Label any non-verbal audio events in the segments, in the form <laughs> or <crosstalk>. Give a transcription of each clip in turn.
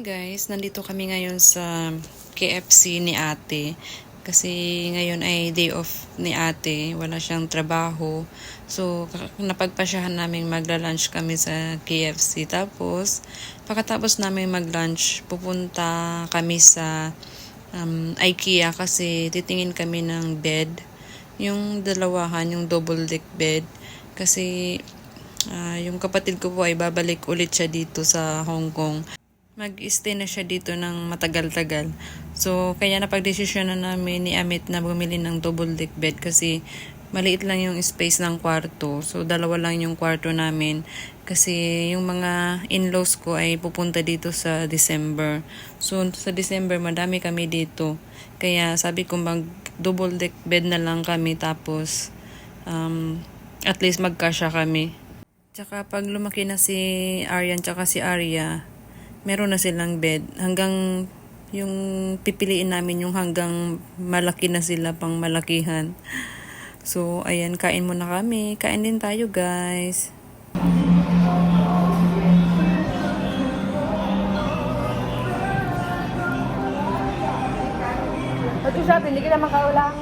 guys, nandito kami ngayon sa KFC ni ate. Kasi ngayon ay day off ni ate. Wala siyang trabaho. So, napagpasyahan namin magla-lunch kami sa KFC. Tapos, pagkatapos namin mag-lunch, pupunta kami sa um, IKEA kasi titingin kami ng bed. Yung dalawahan, yung double deck bed. Kasi ah, yung kapatid ko po ay babalik ulit siya dito sa Hong Kong mag-stay na siya dito ng matagal-tagal. So, kaya napag-desisyon na namin ni Amit na bumili ng double deck bed kasi maliit lang yung space ng kwarto. So, dalawa lang yung kwarto namin kasi yung mga in-laws ko ay pupunta dito sa December. So, sa December, madami kami dito. Kaya sabi ko mag double deck bed na lang kami tapos um, at least magkasya kami. Tsaka pag lumaki na si Aryan tsaka si Arya, meron na silang bed. Hanggang yung pipiliin namin yung hanggang malaki na sila pang malakihan. So, ayan, kain muna kami. Kain din tayo, guys. Pag sabi, hindi kita makaulang.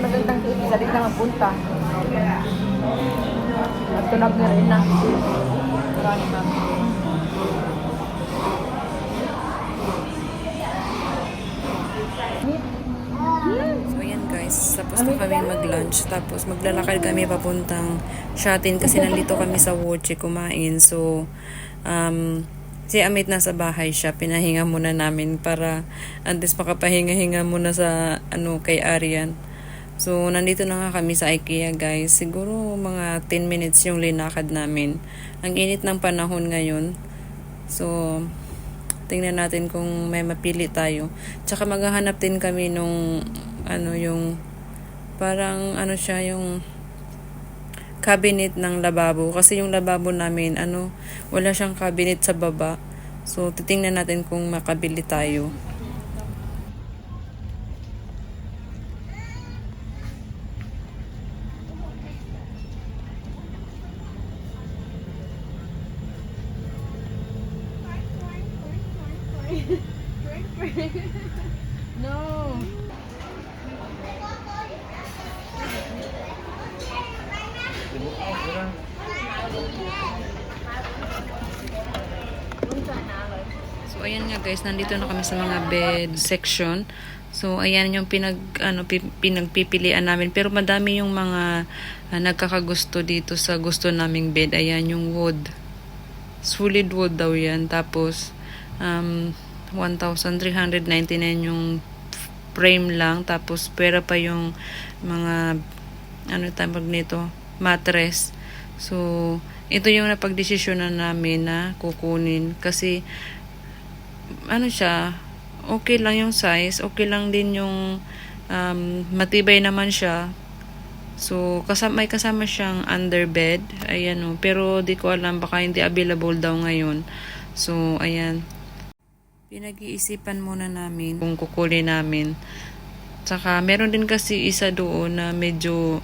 Magandang tuloy, sa na mapunta. At tunag na rin na. Marami ayan guys, tapos na kami mag-lunch. Tapos maglalakad kami papuntang Shatin kasi nandito kami sa Woche kumain. So, um, si Amit nasa bahay siya. Pinahinga muna namin para at least makapahinga-hinga muna sa ano kay Arian. So, nandito na nga kami sa IKEA guys. Siguro mga 10 minutes yung linakad namin. Ang init ng panahon ngayon. So, tingnan natin kung may mapili tayo. Tsaka maghahanap din kami nung ano yung parang ano siya yung cabinet ng lababo kasi yung lababo namin ano wala siyang cabinet sa baba. So titingnan natin kung makabili tayo. <laughs> No. So ayan nga guys, nandito na kami sa mga bed section. So ayan yung pinag ano pi- pinagpipilian namin pero madami yung mga ah, nagkakagusto dito sa gusto naming bed. Ayan yung wood. Solid wood daw yan. Tapos um 1,399 yung frame lang tapos pera pa yung mga ano tawag nito mattress. So ito yung napagdesisyon na namin na kukunin kasi ano siya, okay lang yung size, okay lang din yung um, matibay naman siya. So, kasama, may kasama siyang underbed. Ayan o. Pero di ko alam, baka hindi available daw ngayon. So, ayan. Pinag-iisipan muna namin kung kukunin namin. Tsaka, meron din kasi isa doon na medyo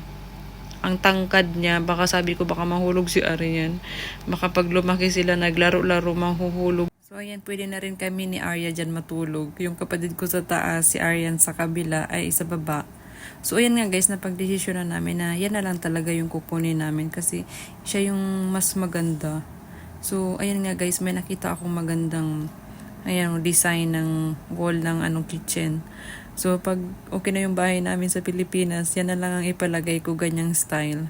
ang tangkad niya, baka sabi ko baka mahulog si Arian. Baka pag lumaki sila naglaro-laro, mahuhulog. So ayan, pwede na rin kami ni Arya dyan matulog. Yung kapatid ko sa taas, si Aryan sa kabila, ay sa baba. So ayan nga guys, napagdesisyon na namin na yan na lang talaga yung kukunin namin kasi siya yung mas maganda. So ayan nga guys, may nakita akong magandang ayan, design ng wall ng anong kitchen. So, pag okay na yung bahay namin sa Pilipinas, yan na lang ang ipalagay ko ganyang style.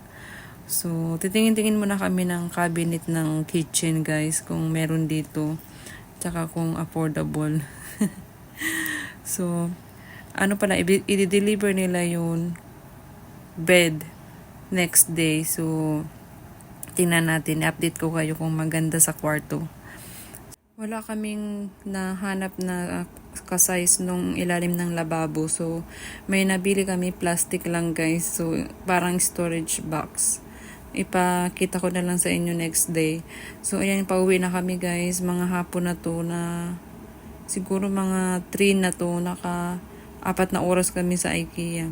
So, titingin-tingin muna kami ng cabinet ng kitchen, guys, kung meron dito. Tsaka kung affordable. <laughs> so, ano pala, i-deliver nila yung bed next day. So, tingnan natin, update ko kayo kung maganda sa kwarto. Wala kaming nahanap na uh, kasize nung ilalim ng lababo. So, may nabili kami plastic lang guys. So, parang storage box. Ipakita ko na lang sa inyo next day. So, ayan, pauwi na kami guys. Mga hapon na to na siguro mga 3 na to. Naka apat na oras kami sa IKEA.